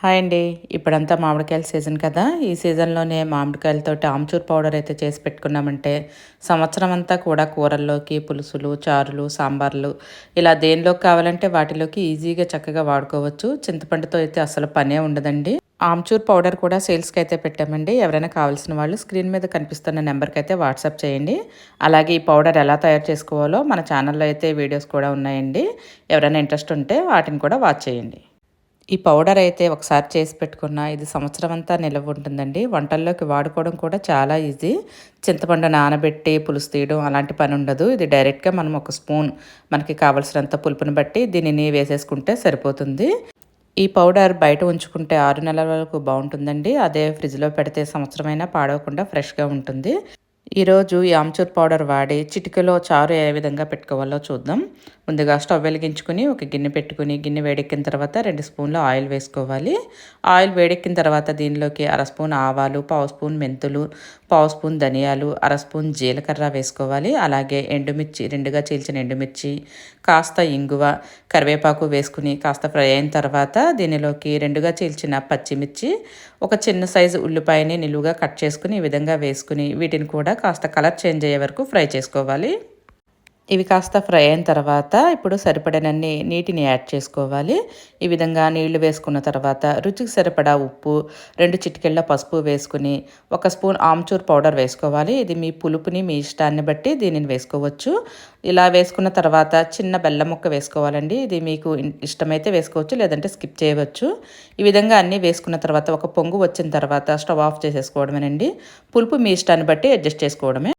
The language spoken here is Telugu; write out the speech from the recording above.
హాయ్ అండి. ఇప్పుడంతా మామిడికాయల సీజన్ కదా. ఈ సీజన్లోనే మామిడికాయలతోటి ఆమ్చూర్ పౌడర్ అయితే చేసి పెట్టుకున్నామంటే సంవత్సరం అంతా కూడా కూరల్లోకి పులుసులు చారులు సాంబార్లు ఇలా దేనిలోకి కావాలంటే వాటిలోకి ఈజీగా చక్కగా వాడుకోవచ్చు. చింతపండుతో అయితే అసలు పనే ఉండదండి. ఆమ్చూర్ పౌడర్ కూడా సేల్స్కి అయితే పెట్టామండి. ఎవరైనా కావాల్సిన వాళ్ళు స్క్రీన్ మీద కనిపిస్తున్న నెంబర్కి అయితే వాట్సాప్ చేయండి. అలాగే ఈ పౌడర్ ఎలా తయారు చేసుకోవాలో మన ఛానల్లో అయితే వీడియోస్ కూడా ఉన్నాయండి. ఎవరైనా ఇంట్రెస్ట్ ఉంటే వాటిని కూడా వాచ్ చేయండి. ఈ పౌడర్ అయితే ఒకసారి చేసి పెట్టుకున్న ఇది సంవత్సరం అంతా నిల్వ ఉంటుందండి. వంటల్లోకి వాడుకోవడం కూడా చాలా ఈజీ. చింతపండు నానబెట్టి పులుసు తీయడం అలాంటి పని ఉండదు. ఇది డైరెక్ట్గా మనం ఒక స్పూన్ మనకి కావలసినంత పులుపుని బట్టి దీనిని వేసేసుకుంటే సరిపోతుంది. ఈ పౌడర్ బయట ఉంచుకుంటే ఆరు నెలల వరకు బాగుంటుందండి. అదే ఫ్రిడ్జ్లో పెడితే సంవత్సరమైనా పాడవకుండా ఫ్రెష్గా ఉంటుంది. ఈరోజు ఈ ఆమ్చూర్ పౌడర్ వాడి చిటికలో చారు ఏ విధంగా పెట్టుకోవాలో చూద్దాం. ముందుగా స్టవ్ వెలిగించుకుని ఒక గిన్నె పెట్టుకుని గిన్నె వేడెక్కిన తర్వాత రెండు స్పూన్లు ఆయిల్ వేసుకోవాలి. ఆయిల్ వేడెక్కిన తర్వాత దీనిలోకి అర స్పూన్ ఆవాలు పావు స్పూన్ మెంతులు పావు స్పూన్ ధనియాలు అర స్పూన్ జీలకర్ర వేసుకోవాలి. అలాగే ఎండుమిర్చి రెండుగా చీల్చిన ఎండుమిర్చి కాస్త ఇంగువ కరివేపాకు వేసుకుని కాస్త ఫ్రై అయిన తర్వాత దీనిలోకి రెండుగా చీల్చిన పచ్చిమిర్చి ఒక చిన్న సైజు ఉల్లిపాయని నిలువుగా కట్ చేసుకుని ఈ విధంగా వేసుకుని వీటిని కూడా కాస్త కలర్ చేంజ్ అయ్యే వరకు ఫ్రై చేసుకోవాలి. ఇవి కాస్త ఫ్రై అయిన తర్వాత ఇప్పుడు సరిపడనన్ని నీటిని యాడ్ చేసుకోవాలి. ఈ విధంగా నీళ్ళు వేసుకున్న తర్వాత రుచికి సరిపడా ఉప్పు రెండు చిటికెళ్ళ పసుపు వేసుకుని ఒక స్పూన్ ఆమ్చూర్ పౌడర్ వేసుకోవాలి. ఇది మీ పులుపుని మీ ఇష్టాన్ని బట్టి దీనిని వేసుకోవచ్చు. ఇలా వేసుకున్న తర్వాత చిన్న బెల్లం ముక్క వేసుకోవాలండి. ఇది మీకు ఇష్టమైతే వేసుకోవచ్చు లేదంటే స్కిప్ చేయవచ్చు. ఈ విధంగా అన్నీ వేసుకున్న తర్వాత ఒక పొంగు వచ్చిన తర్వాత స్టవ్ ఆఫ్ చేసేసుకోవడమేనండి. పులుపు మీ ఇష్టాన్ని బట్టి అడ్జస్ట్ చేసుకోవడమే.